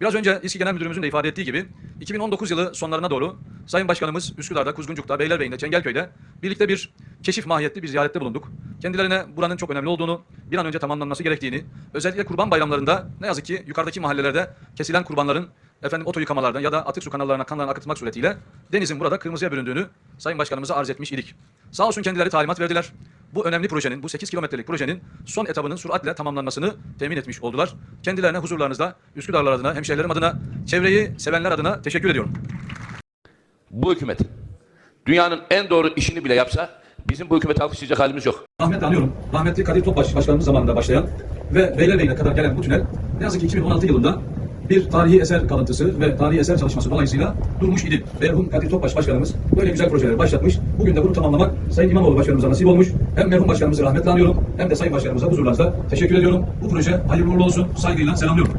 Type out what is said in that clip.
Biraz önce İSKİ Genel Müdürümüzün de ifade ettiği gibi 2019 yılı sonlarına doğru Sayın Başkanımız Üsküdar'da, Kuzguncuk'ta, Beylerbeyi'nde, Çengelköy'de birlikte bir keşif mahiyetli bir ziyarette bulunduk. Kendilerine buranın çok önemli olduğunu, bir an önce tamamlanması gerektiğini, özellikle kurban bayramlarında ne yazık ki yukarıdaki mahallelerde kesilen kurbanların efendim oto yıkamalardan ya da atık su kanallarına kanlarına akıtılmak suretiyle denizin burada kırmızıya büründüğünü Sayın Başkanımıza arz etmiş idik. Sağ olsun kendileri talimat verdiler. Bu önemli projenin, bu 8 kilometrelik projenin son etabının süratle tamamlanmasını temin etmiş oldular. Kendilerine huzurlarınızda Üsküdarlar adına, hemşehrilerim adına, çevreyi sevenler adına teşekkür ediyorum. Bu hükümet dünyanın en doğru işini bile yapsa bizim bu hükümeti alkışlayacak halimiz yok. Rahmetle anıyorum. Rahmetli Kadir Topbaş başkanımız zamanında başlayan ve Beylerbeyi'ne kadar gelen bu tünel ne yazık ki 2016 yılında bir tarihi eser kalıntısı ve tarihi eser çalışması dolayısıyla durmuş idi. Merhum Kadir Topbaş başkanımız böyle güzel projeler başlatmış. Bugün de bunu tamamlamak Sayın İmamoğlu başkanımıza nasip olmuş. Hem merhum başkanımızı rahmetle anıyorum hem de Sayın Başkanımıza huzurlarınızda teşekkür ediyorum. Bu proje hayırlı uğurlu olsun. Saygıyla selamlıyorum.